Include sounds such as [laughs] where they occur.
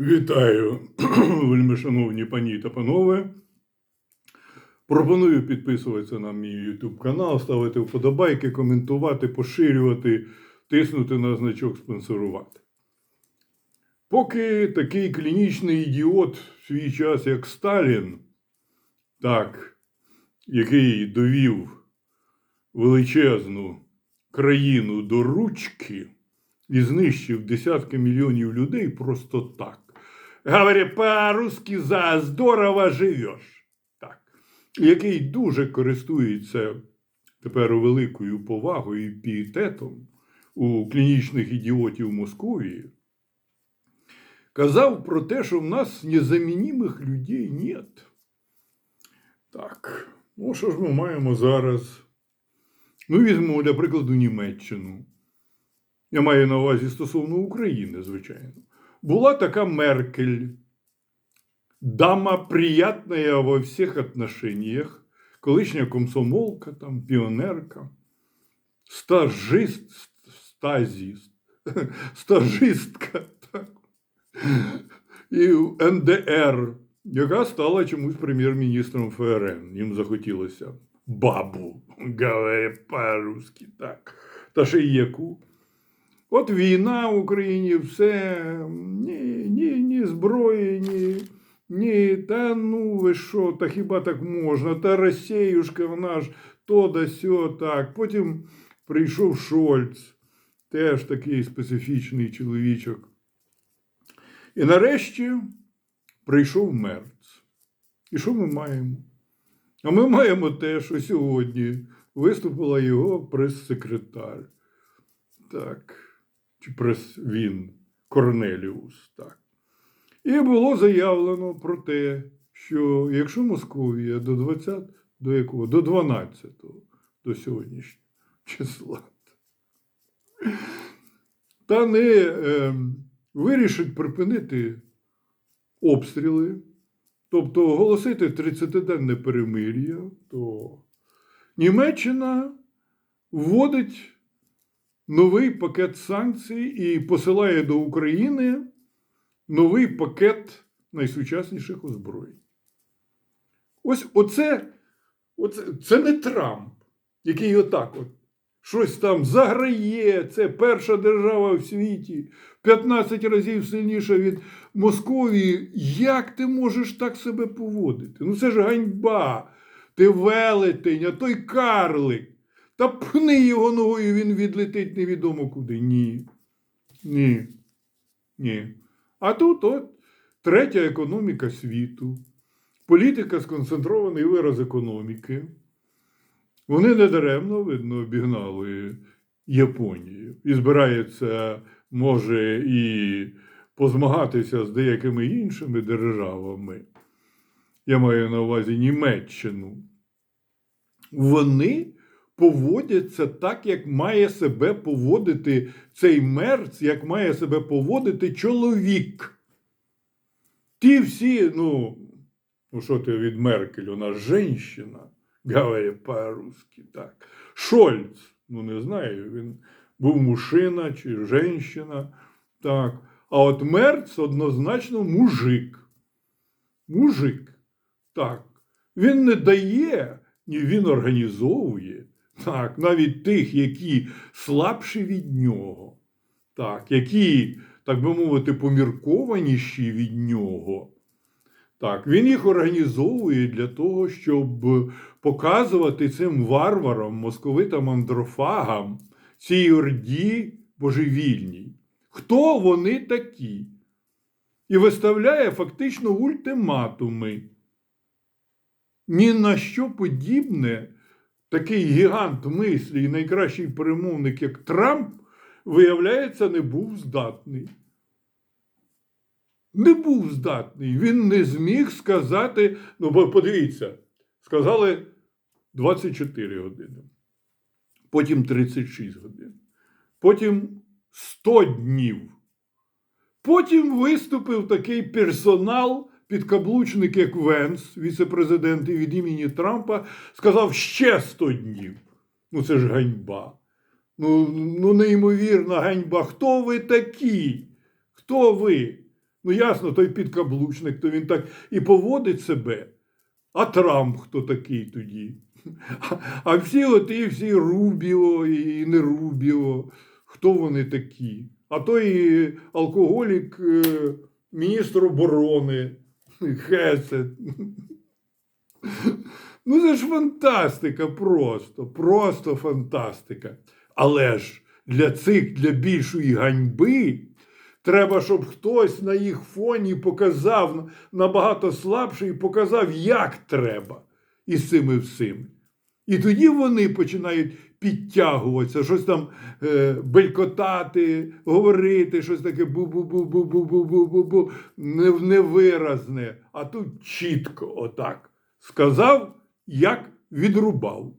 Вітаю, [clears throat] вельмишановні пані та панове. Пропоную підписуватися на мій YouTube канал, ставити вподобайки, коментувати, поширювати, тиснути на значок спонсорувати. Поки такий клінічний ідіот в свій час, як Сталін, так, який довів величезну країну до ручки і знищив десятки мільйонів людей просто так. Говоря по-русски, за здорово живеш. Так. Який дуже користується тепер великою повагою і пієтетом у клінічних ідіотів Московії, казав про те, що в нас незамінімих людей нет. Так, ну що ж ми маємо зараз? Ну, візьмемо, для прикладу, Німеччину. Я маю на увазі стосовно України, звичайно. Була така Меркель, дама приятная во всіх отношениях, колишня комсомолка, там, піонерка, стажист, стазіст, [laughs] стажистка, так. і НДР, яка стала чомусь прем'єр-міністром ФРН. Їм захотілося бабу, говоря по-русски, так. Та ще й яку. От війна в Україні, все, ні, ні, ні зброї, ні, ні, та ну ви що, та хіба так можна? Та Росіюшка, вона ж то да сьо, так. Потім прийшов Шольц, теж такий специфічний чоловічок. І нарешті прийшов Мерц. І що ми маємо? А ми маємо те, що сьогодні виступила його прес-секретар. Так чи він Корнеліус. Так. І було заявлено про те, що якщо Московія до 20, до якого? До 12 до сьогоднішнього числа, та не е, вирішить припинити обстріли, тобто оголосити 30-денне перемир'я, то Німеччина вводить новий пакет санкцій і посилає до України новий пакет найсучасніших озброєнь. Ось оце, оце це не Трамп, який отак от щось там заграє. Це перша держава в світі, 15 разів сильніша від Московії. Як ти можеш так себе поводити? Ну це ж ганьба. Ти велетень, а той карлик. Та пни його ногою, він відлетить невідомо куди. Ні. Ні. Ні. А тут от третя економіка світу, політика сконцентрований вираз економіки. Вони недаремно, видно, обігнали Японію і збираються, може, і позмагатися з деякими іншими державами. Я маю на увазі Німеччину. Вони поводяться так, як має себе поводити цей мерц, як має себе поводити чоловік. Ті всі, ну, ну що ти від Меркель, у нас женщина, говорить по-русски, так. Шольц, ну не знаю, він був мужчина чи женщина, так. А от Мерц однозначно мужик. Мужик. Так. Він не дає, ні він організовує. Так, навіть тих, які слабші від нього, так, які, так би мовити, поміркованіші від нього. Так, Він їх організовує для того, щоб показувати цим варварам, московитам андрофагам, цій орді божевільній, хто вони такі. І виставляє фактично ультиматуми. Ні на що подібне такий гігант мислі і найкращий перемовник, як Трамп, виявляється, не був здатний. Не був здатний. Він не зміг сказати. Ну, бо подивіться, сказали 24 години, потім 36 годин, потім 100 днів. Потім виступив такий персонал, підкаблучник, як Венс, віце-президент і від імені Трампа, сказав ще 100 днів. Ну це ж ганьба. Ну, ну неймовірна ганьба. Хто ви такі? Хто ви? Ну, ясно, той підкаблучник, то він так і поводить себе. А Трамп хто такий тоді? [laughs] А- всі оті, всі Рубіо і не Рубіо, хто вони такі? А той алкоголік, е, міністр оборони, Хесет. Ну, це ж фантастика просто, просто фантастика. Але ж для цих, для більшої ганьби, треба, щоб хтось на їх фоні показав набагато слабше і показав, як треба із цими всіми. І тоді вони починають підтягуватися, щось там е, белькотати, говорити, щось таке бу-бу-бу-бу-бу-бу-бу-бу, не- невиразне. А тут чітко отак сказав, як відрубав.